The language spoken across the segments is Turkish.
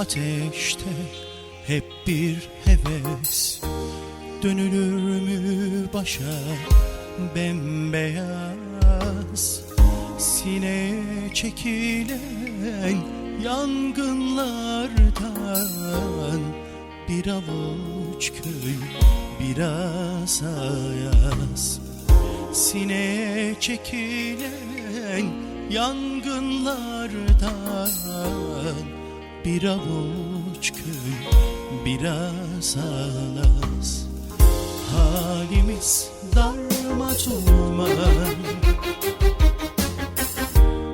ateşte hep bir heves. Dönülür mü başa bembeyaz? Sineye çekilen yangınlardan Bir avuç köy biraz ayaz. Sineye çekilen yangınlardan Bir avuç köy biraz alas. Halimiz darmadağın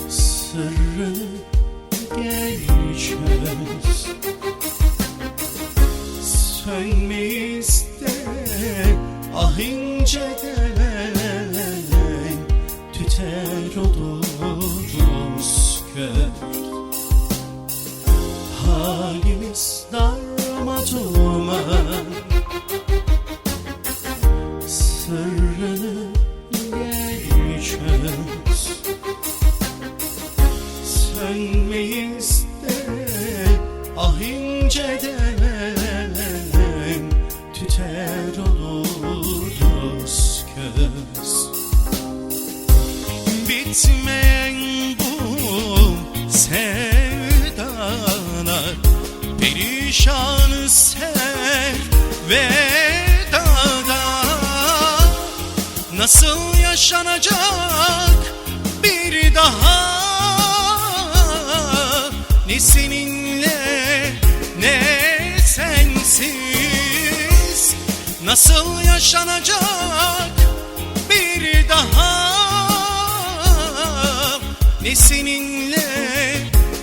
Sırrını gel çöz Sönmeyiz de ah inceden Tüter oluruz kök ah inceden Tüter oluruz köz Bitmeyen bu sevdalar Perişanı ser ve dağda Nasıl yaşanacak bir daha? Ne seninle Nasıl yaşanacak bir daha? Ne seninle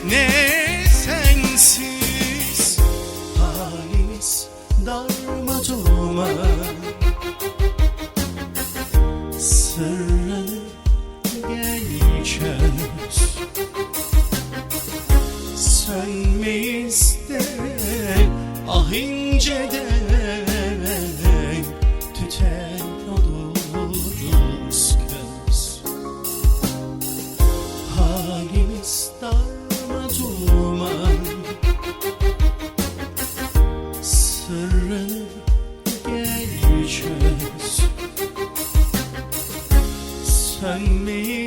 ne sensiz Halimiz darmadağın Sırrını gel çöz Sönmeyiz de ah inceden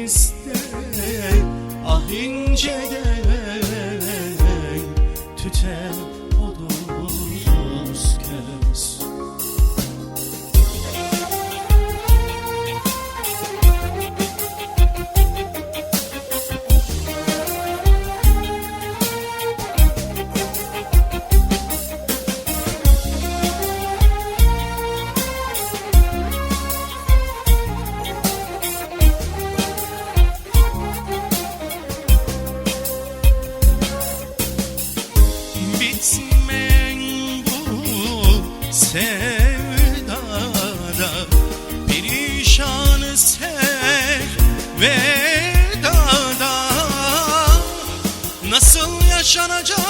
De ah inceden sevdada Perişanı ser ve dağda Nasıl yaşanacak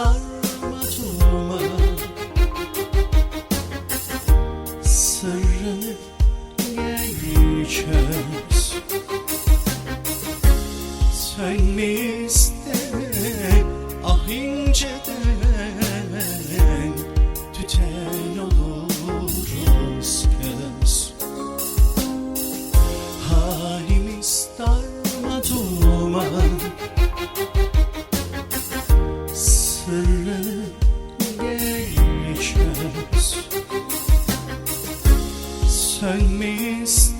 Halimiz darmadağın Sırrını gel Sönmeyiz de Sönmeyiz